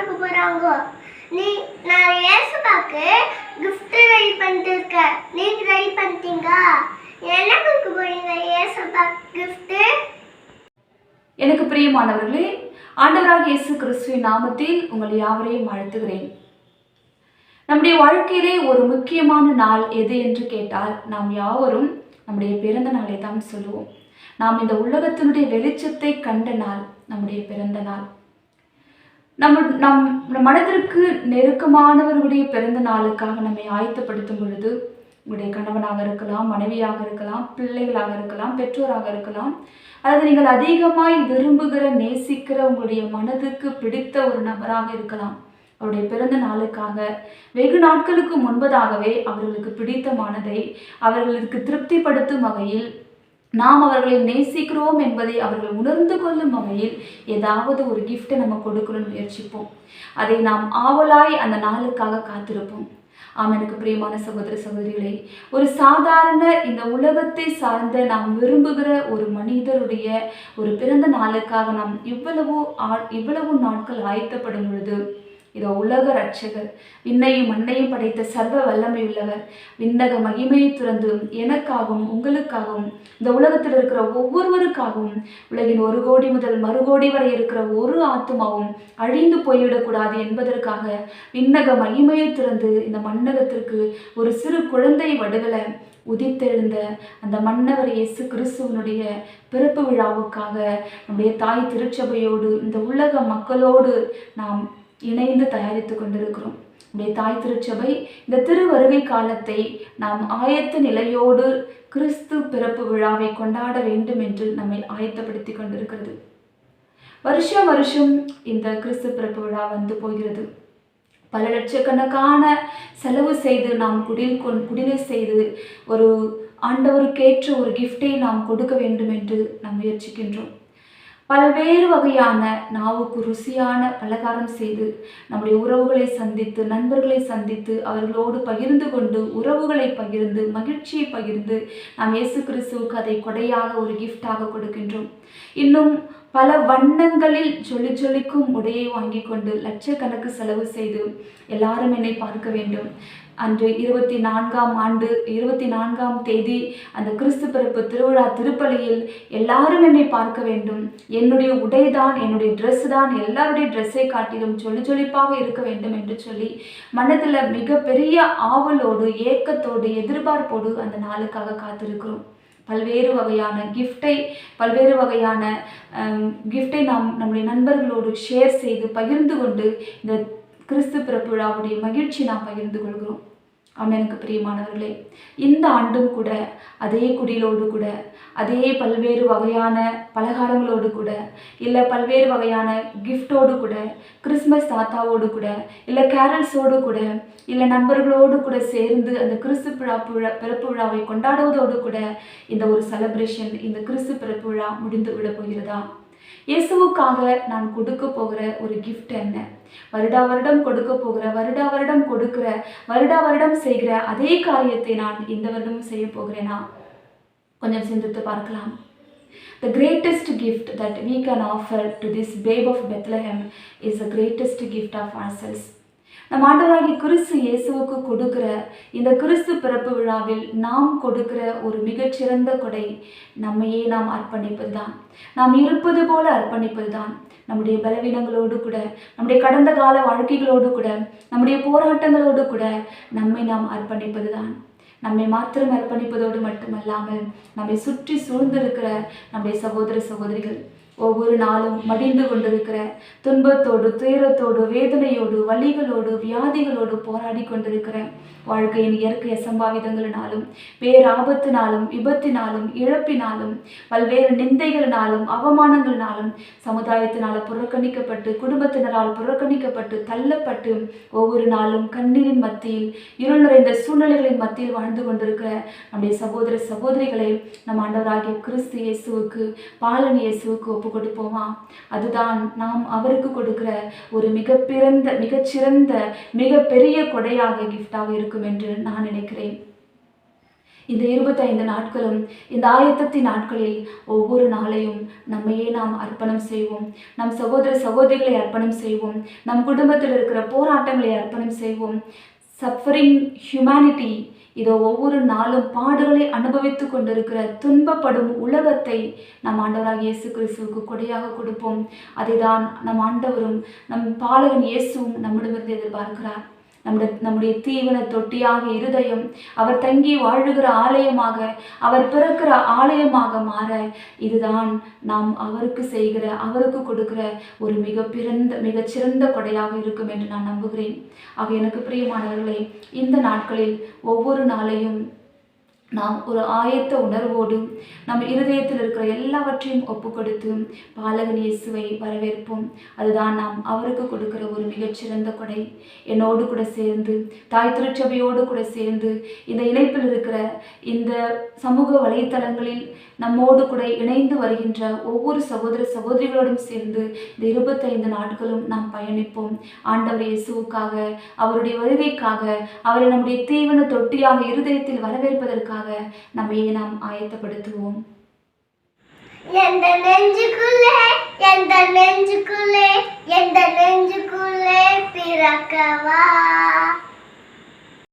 தாங்கோ நீ நான் ஏசுபாக்கு gift ready பண்ணிட்டு இருக்கேன். நீங்க ரெடி பண்ணிட்டீங்க? என்ன கொடுக்க போறீங்க ஏசுபா gift? எனக்கு பிரியமானவர்களே ஆண்டவராக இயேசு கிறிஸ்துவின் நாமத்தில் உங்கள் யாவரையும் வாழ்த்துகிறேன். நம்முடைய வாழ்க்கையிலே ஒரு முக்கியமான நாள் எது என்று கேட்டால் நாம் யாவரும் நம்முடைய பிறந்த நாளை தான் சொல்லுவோம். நாம் இந்த உலகத்தினுடைய வெளிச்சத்தை கண்ட நாள் நம்முடைய பிறந்த நாள். நம்ம நம் நம் மனதிற்கு நெருக்கமானவர்களுடைய பிறந்த நாளுக்காக நம்மை ஆயத்தப்படுத்தும் பொழுது உங்களுடைய கணவனாக இருக்கலாம் மனைவியாக இருக்கலாம் பிள்ளைகளாக இருக்கலாம் பெற்றோராக இருக்கலாம் அல்லது நீங்கள் அதிகமாய் விரும்புகிற நேசிக்கிற உங்களுடைய மனதுக்கு பிடித்த ஒரு நபராக இருக்கலாம். அவருடைய பிறந்த நாளுக்காக வெகு நாட்களுக்கு முன்பதாகவே அவர்களுக்கு பிடித்தமானதை அவர்களுக்கு திருப்திப்படுத்தும் வகையில் நாம் அவர்களை நேசிக்கிறோம் என்பதை அவர்கள் உணர்ந்து கொள்ளும் வகையில் ஏதாவது ஒரு கிஃப்ட்டை நம்ம கொடுக்கணும்னு முயற்சிப்போம். அதை நாம் ஆவலாய் அந்த நாளுக்காக காத்திருப்போம். ஆம் எனக்கு பிரியமான சகோதர சகோதரிகளே ஒரு சாதாரண இந்த உலகத்தை சார்ந்த நாம் விரும்புகிற ஒரு மனிதருடைய ஒரு பிறந்த நாளுக்காக நாம் இவ்வளவு ஆ- இவ்வளவு நாட்கள் ஆயத்தப்படும் பொழுது இதோ உலக ரட்சகர் விண்ணையும் மண்ணையும் படைத்த சர்வ வல்லமையுள்ளவர். விண்ணக மகிமையை துறந்து எனக்காகவும் உங்களுக்காகவும் இந்த உலகத்தில் இருக்கிற ஒவ்வொருவருக்காகவும் உலகின் ஒரு கோடி முதல் மறு கோடி வரை இருக்கிற ஒரு ஆத்துமாவும் அழிந்து போய்விடக்கூடாது என்பதற்காக விண்ணக மகிமையை திறந்து இந்த மண்ணகத்திற்கு ஒரு சிறு குழந்தை வடுகலை உதித்தெழுந்த அந்த மன்னவர் இயேசு கிறிஸ்துவனுடைய பிறப்பு விழாவுக்காக நம்முடைய தாய் திருச்சபையோடு இந்த உலக மக்களோடு நாம் இணைந்து தயாரித்து கொண்டிருக்கிறோம். நம்முடைய தாய் திருச்சபை இந்த திருவருகை காலத்தை நாம் ஆயத்த நிலையோடு கிறிஸ்து பிறப்பு விழாவை கொண்டாட வேண்டும் என்று நம்மை ஆயத்தப்படுத்தி கொண்டிருக்கிறது. வருஷம் வருஷம் இந்த கிறிஸ்து பிறப்பு விழா வந்து போகிறது. பல லட்சக்கணக்கான செலவு செய்து நாம் குடில் கொண் குடிலை செய்து ஒரு ஆண்டவருக்கேற்ற ஒரு கிஃப்டை நாம் கொடுக்க வேண்டும் என்று நாம் முயற்சிக்கின்றோம். பல்வேறு வகையான நாவுக்கு ருசியான பலகாரம் செய்து நம்முடைய உறவுகளை சந்தித்து நண்பர்களை சந்தித்து அவர்களோடு பகிர்ந்து கொண்டு உறவுகளை பகிர்ந்து மகிழ்ச்சியை பகிர்ந்து நாம் இயேசு கிறிஸ்துவுக்கு அதை கொடையாக ஒரு கிஃப்டாக கொடுக்கின்றோம். இன்னும் பல வண்ணங்களில் சொல்லி சொல்லிக்கும் உடையை வாங்கி கொண்டு லட்சக்கணக்கு செலவு செய்து எல்லாரும் என்னை பார்க்க வேண்டும். அன்று இருபத்தி நான்காம் ஆண்டு இருபத்தி நான்காம் தேதி அந்த கிறிஸ்து பிறப்பு திருவிழா திருப்பலியில் எல்லாரும் என்னை பார்க்க வேண்டும். என்னுடைய உடைதான் என்னுடைய ட்ரெஸ் தான் எல்லாருடைய ட்ரெஸ்ஸை காட்டிலும் சொல்லி சொல்லிப்பாக இருக்க வேண்டும் என்று சொல்லி மனதில் மிகப்பெரிய ஆவலோடு ஏக்கத்தோடு எதிர்பார்ப்போடு அந்த நாளுக்காக காத்திருக்கிறோம். பல்வேறு வகையான கிஃப்டை பல்வேறு வகையான கிஃப்டை நாம் நம்முடைய நண்பர்களோடு ஷேர் செய்து பகிர்ந்து கொண்டு இந்த கிறிஸ்து பிறப்பு விழாவுடைய மகிழ்ச்சி நாம் பகிர்ந்து கொள்கிறோம். அம்மனுக்கு பிரியமானவர்களே இந்த ஆண்டும் கூட அதே குடிலோடு கூட அதே பல்வேறு வகையான பலகாரங்களோடு கூட இல்லை பல்வேறு வகையான கிஃப்டோடு கூட கிறிஸ்மஸ் தாத்தாவோடு கூட இல்லை கேரல்ஸோடு கூட இல்லை நண்பர்களோடு கூட சேர்ந்து அந்த கிறிஸ்து விழா விழா பிறப்பு விழாவை கொண்டாடுவதோடு கூட இந்த ஒரு செலப்ரேஷன் இந்த கிறிஸ்து பிறப்பு விழா முடிந்து விட போகிறதா? இயேசுவுக்காக நான் கொடுக்க போகிற ஒரு கிஃப்ட் என்ன? வருடா வருடம் கொடுக்க போகிற வருடா வருடம் கொடுக்கிற வருடா வருடம் செய்கிற அதே காரியத்தை நான் இந்த வருடமும் செய்ய போகிறேனா? கொஞ்சம் சிந்தித்து பார்க்கலாம். The greatest gift that we can offer to this babe of Bethlehem is the greatest gift of ourselves. நம் ஆண்டவராகி கிறிஸ்து இயேசுவுக்கு கொடுக்கிற இந்த கிறிஸ்து பிறப்பு விழாவில் நாம் கொடுக்கிற ஒரு மிகச்சிறந்த கொடை நம்மையே நாம் அர்ப்பணிப்பது தான் நாம் இருப்பது போல அர்ப்பணிப்பது தான் நம்முடைய பலவீனங்களோடு கூட நம்முடைய கடந்த கால வாழ்க்கைகளோடு கூட நம்முடைய போராட்டங்களோடு கூட நம்மை நாம் அர்ப்பணிப்பது தான் நம்மை மாத்திரம் அர்ப்பணிப்பதோடு மட்டுமல்லாமல் நம்மை சுற்றி சூழ்ந்திருக்கிற நம்முடைய சகோதர சகோதரிகள் ஒவ்வொரு நாளும் மடிந்து கொண்டிருக்கிற துன்பத்தோடு துயரத்தோடு வேதனையோடு வழிகளோடு வியாதிகளோடு போராடி கொண்டிருக்கிற வாழ்க்கையின் இயற்கை அசம்பாவிதங்களினாலும் பேராபத்தினாலும் விபத்தினாலும் இழப்பினாலும் பல்வேறு நிந்தைகளினாலும் அவமானங்களினாலும் சமுதாயத்தினால் புறக்கணிக்கப்பட்டு குடும்பத்தினரால் புறக்கணிக்கப்பட்டு தள்ளப்பட்டு ஒவ்வொரு நாளும் கண்ணீரின் மத்தியில் இருள் நிறைந்த சூழ்நிலைகளின் மத்தியில் வாழ்ந்து கொண்டிருக்கிற நம்முடைய சகோதர சகோதரிகளை நம் ஆண்டவராகிய கிறிஸ்து இயேசுவுக்கு பாலன் இயேசுவுக்கு ஒப்பு கொடுப்போமா? அதுதான் நாம் அவருக்கு கொடுக்கிற ஒரு மிக பிறந்த மிகச்சிறந்த மிக பெரிய கொடையாக கிஃப்டாக இருக்கும் என்று நான் நினைக்கிறேன். இந்த இருபத்தைந்து நாட்களும் இந்த ஆயத்தத்தின் நாட்களில் ஒவ்வொரு நாளையும் நம்மையே நாம் அர்ப்பணம் செய்வோம். நம் சகோதர சகோதரிகளை அர்ப்பணம் செய்வோம். நம் குடும்பத்தில் இருக்கிற போராட்டங்களை அர்ப்பணம் செய்வோம். சஃபரிங் ஹியூமனிட்டி இதோ ஒவ்வொரு நாளும் பாடுகளை அனுபவித்து கொண்டிருக்கிற துன்பப்படும் உலகத்தை நம் ஆண்டவராக இயேசு கிறிஸ்துவுக்கு கொடையாக கொடுப்போம். அதைதான் நம் ஆண்டவரும் நம் பாலகன் இயேசுவும் நம்மிடமிருந்து எதிர்பார்க்கிறார். நம்முடைய நம்முடைய தீவன தொட்டியாக இருதயம் அவர் தங்கி வாழுகிற ஆலயமாக அவர் பிறக்கிற ஆலயமாக மாற இதுதான் நாம் அவருக்கு செய்கிற அவருக்கு கொடுக்கிற ஒரு மிக பிறந்த மிகச்சிறந்த கொடையாக இருக்கும் என்று நான் நம்புகிறேன். ஆக எனக்கு பிரியமானவர்களே இந்த நாட்களில் ஒவ்வொரு நாளையும் நாம் ஒரு ஆயத்த உணர்வோடு நம் இருதயத்தில் இருக்கிற எல்லாவற்றையும் ஒப்பு கொடுத்து பாலகன் இயேசுவை வரவேற்போம். அதுதான் நாம் அவருக்கு கொடுக்கிற ஒரு மிகச்சிறந்த கொடை. என்னோடு கூட சேர்ந்து தாய் திருச்சபையோடு கூட சேர்ந்து இந்த இணைப்பில் இருக்கிற இந்த சமூக வலைத்தளங்களில் நம்மோடு கூட இணைந்து வருகின்ற ஒவ்வொரு சகோதர சகோதரிகளோடும் சேர்ந்து இந்த இருபத்தைந்து நாட்களும் நாம் பயணிப்போம். ஆண்டவர் இயேசுவுக்காக அவருடைய வருகைக்காக அவரை நம்முடைய தீவன தொட்டியாக இருதயத்தில் வரவேற்பதற்காக நம்மையே நாம் ஆயத்தப்படுத்துவோம். எந்த நெஞ்சுக்குள்ளே எந்த நெஞ்சுக்குள்ளே எந்த நெஞ்சுக்குள்ளே பிறக்கவா?